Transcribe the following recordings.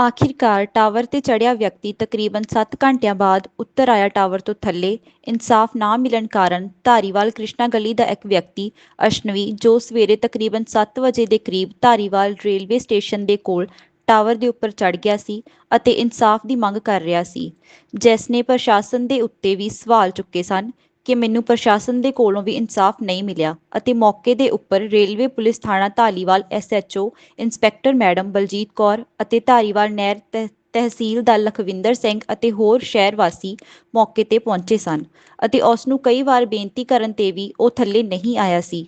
ਆਖਿਰਕਾਰ ਟਾਵਰ ਤੇ ਚੜ੍ਹਿਆ ਵਿਅਕਤੀ ਤਕਰੀਬਨ 7 ਘੰਟਿਆਂ ਬਾਅਦ ਉੱਤਰ ਆਇਆ ਟਾਵਰ ਤੋਂ ਥੱਲੇ। ਇਨਸਾਫ ਨਾ ਮਿਲਣ ਕਾਰਨ ਧਾਰੀਵਾਲ ਕ੍ਰਿਸ਼ਨਾ ਗਲੀ ਦਾ ਇੱਕ ਵਿਅਕਤੀ, ਅਸ਼ਨਵੀ, ਜੋ ਸਵੇਰੇ ਤਕਰੀਬਨ 7 ਵਜੇ ਦੇ ਕਰੀਬ ਧਾਰੀਵਾਲ ਰੇਲਵੇ ਸਟੇਸ਼ਨ ਦੇ ਕੋਲ ਟਾਵਰ ਦੇ ਉੱਪਰ ਚੜ੍ਹ ਗਿਆ ਸੀ ਅਤੇ ਇਨਸਾਫ ਦੀ ਮੰਗ ਕਰ ਰਿਹਾ ਸੀ, ਜਿਸ ਨੇ ਪ੍ਰਸ਼ਾਸਨ ਦੇ ਉੱਤੇ ਵੀ ਸਵਾਲ ਚੁੱਕੇ ਸਨ। ਕਿ ਮੈਨੂੰ ਪ੍ਰਸ਼ਾਸਨ ਦੇ ਕੋਲੋਂ ਵੀ ਇਨਸਾਫ ਨਹੀਂ ਮਿਲਿਆ ਅਤੇ ਮੌਕੇ ਦੇ ਉੱਪਰ ਰੇਲਵੇ ਪੁਲਿਸ ਥਾਣਾ Dhaliwal SHO inspector madam Baljit Kaur ਅਤੇ ਧਾਰੀਵਾਲ ਨਹਿਰ ਤਹਿ- ਤਹਿਸੀਲਦਾਰ ਲਖਵਿੰਦਰ ਸਿੰਘ ਅਤੇ ਹੋਰ ਸ਼ਹਿਰ ਵਾਸੀ ਮੌਕੇ ਤੇ ਪਹੁੰਚੇ ਸਨ ਅਤੇ ਉਸ ਨੂੰ ਕਈ ਵਾਰ ਬੇਨਤੀ ਕਰਨ ਤੇ ਵੀ ਉਹ ਥੱਲੇ ਨਹੀਂ ਆਇਆ ਸੀ।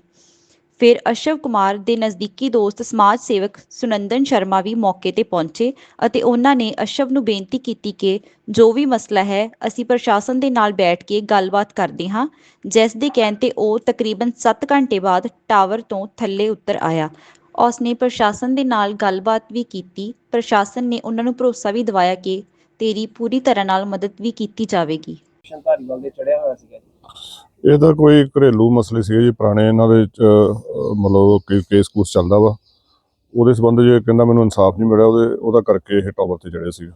ਫਿਰ ਅਸ਼ਵ ਕੁਮਾਰ ਦੇ ਨਜ਼ਦੀਕੀ ਦੋਸਤ ਸਮਾਜ ਸੇਵਕ ਸੁਨੰਦਨ ਸ਼ਰਮਾ ਵੀ ਮੌਕੇ ਤੇ ਪਹੁੰਚੇ ਅਤੇ ਉਹਨਾਂ ਨੇ ਅਸ਼ਵ ਨੂੰ ਬੇਨਤੀ ਕੀਤੀ ਕਿ ਜੋ ਵੀ ਮਸਲਾ ਹੈ ਅਸੀਂ ਪ੍ਰਸ਼ਾਸਨ ਦੇ ਨਾਲ ਬੈਠ ਕੇ ਗੱਲਬਾਤ ਕਰਦੇ ਹਾਂ ਜਿਸ ਦੇ ਕਹਿਣ ਤੇ ਉਹ ਤਕਰੀਬਨ 7 ਘੰਟੇ ਬਾਅਦ ਟਾਵਰ ਤੋਂ ਥੱਲੇ ਉਤਰ ਆਇਆ। ਉਸ ਨੇ ਪ੍ਰਸ਼ਾਸਨ ਦੇ ਨਾਲ ਗੱਲਬਾਤ ਵੀ ਕੀਤੀ। ਪ੍ਰਸ਼ਾਸਨ ਨੇ ਉਹਨਾਂ ਨੂੰ ਭਰੋਸਾ ਵੀ ਦਿਵਾਇਆ ਕਿ ਤੇਰੀ ਪੂਰੀ ਤਰ੍ਹਾਂ ਨਾਲ ਮਦਦ ਵੀ ਕੀਤੀ ਜਾਵੇਗੀ। ਸਟੇਸ਼ਨ ਧਾਰੀਵਾਲ ਦੇ ਚੜਿਆ ਹੋਇਆ ਸੀਗਾ ਜੀ। ਇਹ ਤਾਂ ਕੋਈ ਘਰੇਲੂ ਮਸਲੇ ਸੀਗੇ ਜੀ ਪੁਰਾਣੇ ਇਹਨਾਂ ਦੇ ਮਤਲਬ ਕਿ ਕੇਸ ਕੂਸ ਚੱਲਦਾ ਵਾ। ਉਹਦੇ ਸੰਬੰਧ 'ਚ ਕਹਿੰਦਾ ਮੈਨੂੰ ਇਨਸਾਫ ਨਹੀਂ ਮਿਲਿਆ ਉਹਦੇ ਉਹਦਾ ਕਰਕੇ ਇਹ ਟਾਵਰ ਤੇ ਚੜੇ ਸੀ।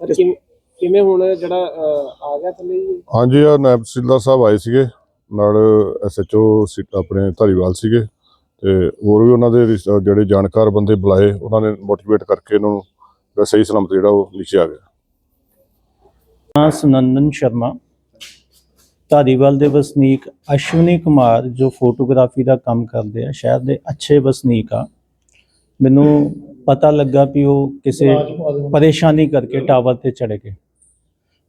ਸਰ ਕਿਵੇਂ ਕਿਵੇਂ ਹੁਣ ਜਿਹੜਾ ਅਹ, ਆ ਗਿਆ ਥੱਲੇ ਜੀ? ਹਾਂਜੀ ਆ ਨਾਇਬ ਤਹਿਸੀਲਦਾਰ ਸਾਹਿਬ ਆਏ ਸੀਗੇ ਨਾਲ ਐਸਐਚਓ ਆਪਣੇ ਧਾਰੀਵਾਲ ਸੀਗੇ। ਤੇ ਹੋਰ ਵੀ ਉਹਨਾਂ ਦੇ ਰਿਸ਼- ਜਿਹੜੇ ਜਾਣਕਾਰ ਬੰਦੇ ਬੁਲਾਏ ਉਹਨਾਂ ਨੇ ਮੋਟੀਵੇਟ ਕਰਕੇ ਇਹਨਾਂ ਨੂੰ ਜਿਹੜਾ ਸਹੀ ਸਲਾਮਤ ਜਿਹੜਾ ਉਹ ਨੀਚੇ ਆ ਗਿਆ। ਹਾਂ ਸੁਨੰਦਨ ਸ਼ਰਮਾ। ਧਾਰੀਵਾਲ ਦੇ ਵਸਨੀਕ ਅਸ਼ਵਨੀ ਕੁਮਾਰ ਜੋ ਫੋਟੋਗ੍ਰਾਫੀ ਦਾ ਕੰਮ ਕਰਦੇ ਆ, ਸ਼ਹਿਰ ਦੇ ਅੱਛੇ ਵਸਨੀਕ ਆ। ਮੈਨੂੰ ਪਤਾ ਲੱਗਾ ਵੀ ਉਹ ਕਿਸੇ ਪਰੇਸ਼ਾਨੀ ਕਰਕੇ ਟਾਵਰ ਤੇ ਚੜੇ ਗਏ।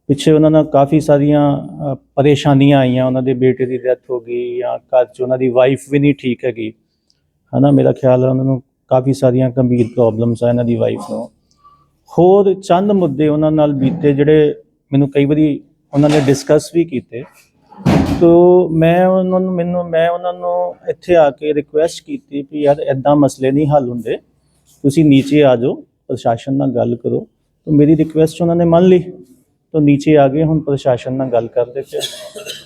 ਪਿੱਛੇ ਉਹਨਾਂ ਨਾਲ ਕਾਫੀ ਸਾਰੀਆਂ ਪਰੇਸ਼ਾਨੀਆਂ ਆਈਆਂ। ਉਹਨਾਂ ਦੇ ਬੇਟੇ ਦੀ ਡੈਥ ਹੋ ਗਈ ਜਾਂ ਘਰ 'ਚ ਉਹਨਾਂ ਦੀ ਵਾਈਫ ਵੀ ਨਹੀਂ ਠੀਕ ਹੈਗੀ। ਹਨਾ, ਮੇਰਾ ਖਿਆਲ ਹੈ ਉਹਨਾਂ ਨੂੰ ਕਾਫੀ ਸਾਰੀਆਂ ਗੰਭੀਰ ਪ੍ਰੋਬਲਮਸ ਆ ਇਹਨਾਂ ਦੀ ਵਾਈਫ ਨੂੰ। ਹੋਰ ਚੰਦ ਮੁੱਦੇ ਉਹਨਾਂ ਨਾਲ ਬੀਤੇ, ਜਿਹੜੇ ਮੈਨੂੰ ਕਈ ਵਾਰੀ ਉਹਨਾਂ ਨੇ ਡਿਸਕਸ ਵੀ ਕੀਤੇ। ਤੋ ਮੈਂ ਉਹਨਾਂ ਨੂੰ, ਮੈਨੂੰ, ਮੈਂ ਉਹਨਾਂ ਨੂੰ ਇੱਥੇ ਆ ਕੇ ਰਿਕੁਐਸਟ ਕੀਤੀ ਵੀ ਯਾਰ ਐਦਾਂ ਮਸਲੇ ਨਹੀਂ ਹੱਲ ਹੁੰਦੇ, ਤੁਸੀਂ ਨੀਚੇ ਆ ਜਾਓ, ਪ੍ਰਸ਼ਾਸਨ ਨਾਲ ਗੱਲ ਕਰੋ। ਤਾਂ ਮੇਰੀ ਰਿਕੁਐਸਟ ਉਹਨਾਂ ਨੇ ਮੰਨ ਲਈ, ਤਾਂ ਨੀਚੇ ਆ ਗਏ, ਹੁਣ ਪ੍ਰਸ਼ਾਸਨ ਨਾਲ ਗੱਲ ਕਰਦੇ ਪਏ।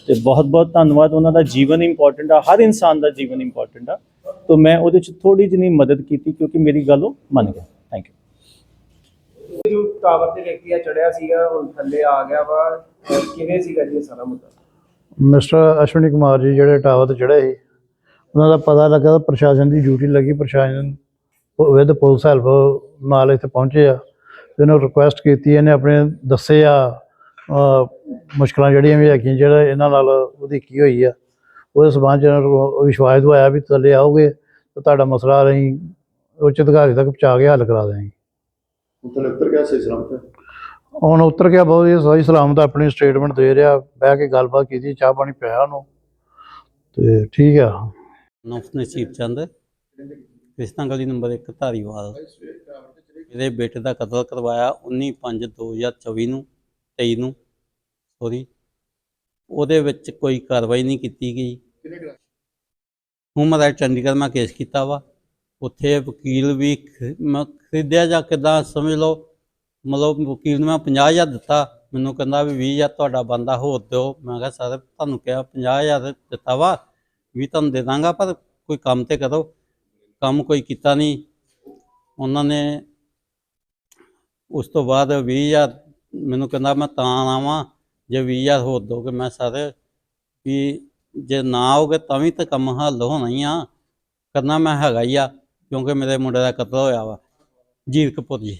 ਤੇ ਬਹੁਤ ਬਹੁਤ ਧੰਨਵਾਦ, ਉਹਨਾਂ ਦਾ ਜੀਵਨ ਇੰਪੋਰਟੈਂਟ ਆ, ਹਰ ਇਨਸਾਨ ਦਾ ਜੀਵਨ ਇੰਪੋਰਟੈਂਟ ਆ। ਤੋ ਮੈਂ ਉਹਦੇ ਚ ਥੋੜੀ ਜਿਹੀ ਮਦਦ ਕੀਤੀ, ਕਿਉਂਕਿ ਮੇਰੀ ਗੱਲ ਉਹ ਮੰਨ ਗਿਆ। ਥੈਂਕ ਯੂ ਜੋ ਟਾਵਰ ਤੇ ਵਿਅਕਤੀ ਆ ਚੜਿਆ ਸੀਗਾ, ਹੁਣ ਥੱਲੇ ਆ ਗਿਆ ਵਾ, ਕਿਵੇਂ ਸੀਗਾ ਜੀ ਇਹ ਸਾਰਾ ਮੁੱਦਾ? ਮਿਸਟਰ ਅਸ਼ਵਨੀ ਕੁਮਾਰ ਜੀ ਜਿਹੜੇ ਟਾਵਰ ਤੇ ਚੜ੍ਹੇ ਸੀ ਉਹਨਾਂ ਦਾ ਪਤਾ ਲੱਗਾ ਪ੍ਰਸ਼ਾਸਨ ਦੀ ਡਿਊਟੀ ਲੱਗੀ ਪ੍ਰਸ਼ਾਸਨ ਵਿਦ ਪੁਲਿਸ ਹੈਲਪ ਨਾਲ ਇੱਥੇ ਪਹੁੰਚੇ ਆ ਇਹਨੂੰ ਰਿਕੁਐਸਟ ਕੀਤੀ ਇਹਨੇ ਆਪਣੇ ਦੱਸੇ ਆ ਅਹ, ਮੁਸ਼ਕਲਾਂ ਜਿਹੜੀਆਂ ਵੀ ਹੈਗੀਆਂ ਜਿਹੜਾ ਇਹਨਾਂ ਨਾਲ ਉਹਦੀ ਕੀ ਹੋਈ ਆ ਉਹਦੇ ਸਬੰਧ ਚ ਇਹਨਾਂ ਨੂੰ ਵਿਸ਼ਵਾਸ ਦਵਾਇਆ ਵੀ ਥੱਲੇ ਆਓਗੇ ਤਾਂ ਤੁਹਾਡਾ ਮਸਲਾ ਅਸੀਂ ਉੱਚ ਅਧਿਕਾਰੀ ਤੱਕ ਪਹੁੰਚਾ ਕੇ ਹੱਲ ਕਰਾ ਦੇਵਾਂਗੇ ਉੱਥੇ ਉੱਤਰ ਗਿਆ ਸਹੀ ਸਲਾਮਤ ਹੁਣ ਉਤਰ ਗਿਆ ਬਹੁਤ ਹੀ ਸਹੀ ਸਲਾਮਤ ਆਪਣੀ ਸਟੇਟਮੈਂਟ ਦੇ ਰਿਹਾ, ਬਹਿ ਕੇ ਗੱਲਬਾਤ ਕੀਤੀ, ਚਾਹ ਪਾਣੀ ਪਿਆ ਉਹਨੂੰ, ਤੇ ਠੀਕ ਆ। ਨਸੀਬ ਚੰਦ ਕ੍ਰਿਸ਼ਨਾ ਗਲੀ ਨੰਬਰ 1 ਧਾਰੀਵਾਲ। ਇਹਦੇ ਬੇਟੇ ਦਾ ਕਤਲ ਕਰਵਾਇਆ 19/5/2024 ਨੂੰ 23 ਨੂੰ ਸੋਰੀ ਉਹਦੇ ਵਿੱਚ ਕੋਈ ਕਾਰਵਾਈ ਨਹੀਂ ਕੀਤੀ ਗਈ। ਹੁਣ ਮੈਂ ਚੰਡੀਗੜ੍ਹ ਮੈਂ ਕੇਸ ਕੀਤਾ ਵਾ। ਉੱਥੇ ਵਕੀਲ ਵੀ ਖਰੀਦਿਆ ਜਾਂ ਕਿਦਾਂ ਸਮਝ ਲਓ ਮਤਲਬ ਵਕੀਲ ਨੂੰ ਮੈਂ 50000 ਦਿੱਤਾ, ਮੈਨੂੰ ਕਹਿੰਦਾ ਵੀ 20000 ਤੁਹਾਡਾ ਬੰਦਾ ਹੋਰ ਦਿਓ। ਮੈਂ ਕਿਹਾ, ਸਰ, ਤੁਹਾਨੂੰ ਕਿਹਾ 50000 ਦਿੱਤਾ ਵਾ ਵੀ ਤੁਹਾਨੂੰ ਦੇ ਦਾਂਗਾ, ਪਰ ਕੋਈ ਕੰਮ ਤੇ ਕਰੋ। ਕੰਮ ਕੋਈ ਕੀਤਾ ਨਹੀਂ। ਉਹਨਾਂ ਨੇ ਉਸ ਤੋਂ ਬਾਅਦ 20000 ਮੈਨੂੰ ਕਹਿੰਦਾ, ਮੈਂ ਤਾਂ ਆਵਾਂ, ਜੇ 20000 ਹੋਰ ਦੋਗੇ ਮੈਂ ਸਰ, ਵੀ ਜੇ ਨਾ ਆਓਗੇ ਤਾਂ ਵੀ ਤਾਂ ਕੰਮ ਹੱਲ ਹੋਣਾ ਹੀ ਆ। ਕਰਨਾ ਮੈਂ ਹੈਗਾ ਹੀ ਆ, ਕਿਉਂਕਿ ਮੇਰੇ ਮੁੰਡੇ ਦਾ ਕਤਲ ਹੋਇਆ ਵਾ। ਜੀਰਕਪੁਰ ਜੀ।